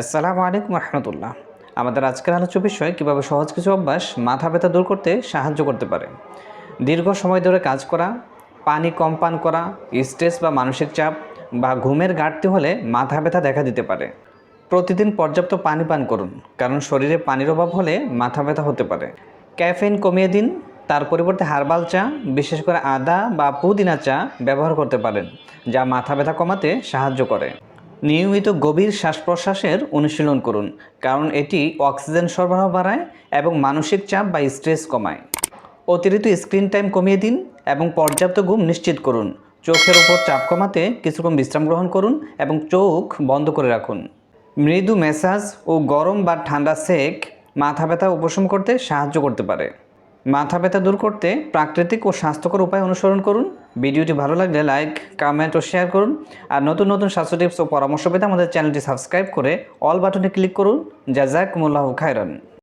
আসসালামু আলাইকুম রহমতুল্লাহ। আমাদের আজকের আলোচ্য বিষয়, কীভাবে সহজ কিছু অভ্যাস মাথা ব্যথা দূর করতে সাহায্য করতে পারে। দীর্ঘ সময় ধরে কাজ করা, পানি কম পান করা স্ট্রেস বা মানসিক চাপ বা ঘুমের ঘাটতি হলে মাথা ব্যথা দেখা দিতে পারে। প্রতিদিন পর্যাপ্ত পানি পান করুন, কারণ শরীরে পানির অভাব হলে মাথা ব্যথা হতে পারে। ক্যাফেইন কমিয়ে দিন, তার পরিবর্তে হার্বাল চা, বিশেষ করে আদা বা পুদিনা চা ব্যবহার করতে পারেন, যা মাথা ব্যথা কমাতে সাহায্য করে। নিয়মিত গভীর শ্বাস প্রশ্বাসের অনুশীলন করুন, কারণ এটি অক্সিজেন সরবরাহ বাড়ায় এবং মানসিক চাপ বা স্ট্রেস কমায়। অতিরিক্ত স্ক্রিন টাইম কমিয়ে দিন এবং পর্যাপ্ত ঘুম নিশ্চিত করুন। চোখের ওপর চাপ কমাতে কিছুক্ষণ বিশ্রাম গ্রহণ করুন এবং চোখ বন্ধ করে রাখুন। মৃদু ম্যাসাজ ও গরম বা ঠান্ডা সেক, মাথা ব্যথা উপশম করতে সাহায্য করতে পারে। মাথা ব্যথা দূর করতে প্রাকৃতিক ও স্বাস্থ্যকর উপায় অনুসরণ করুন। ভিডিওটি ভালো লাগলে লাইক কমেন্ট ও শেয়ার করুন। আর নতুন নতুন স্বাস্থ্য টিপস ও পরামর্শ পেতে আমাদের চ্যানেলটি সাবস্ক্রাইব করে অল বাটনে ক্লিক করুন। জাজাকুমুল্লাহ খায়রান।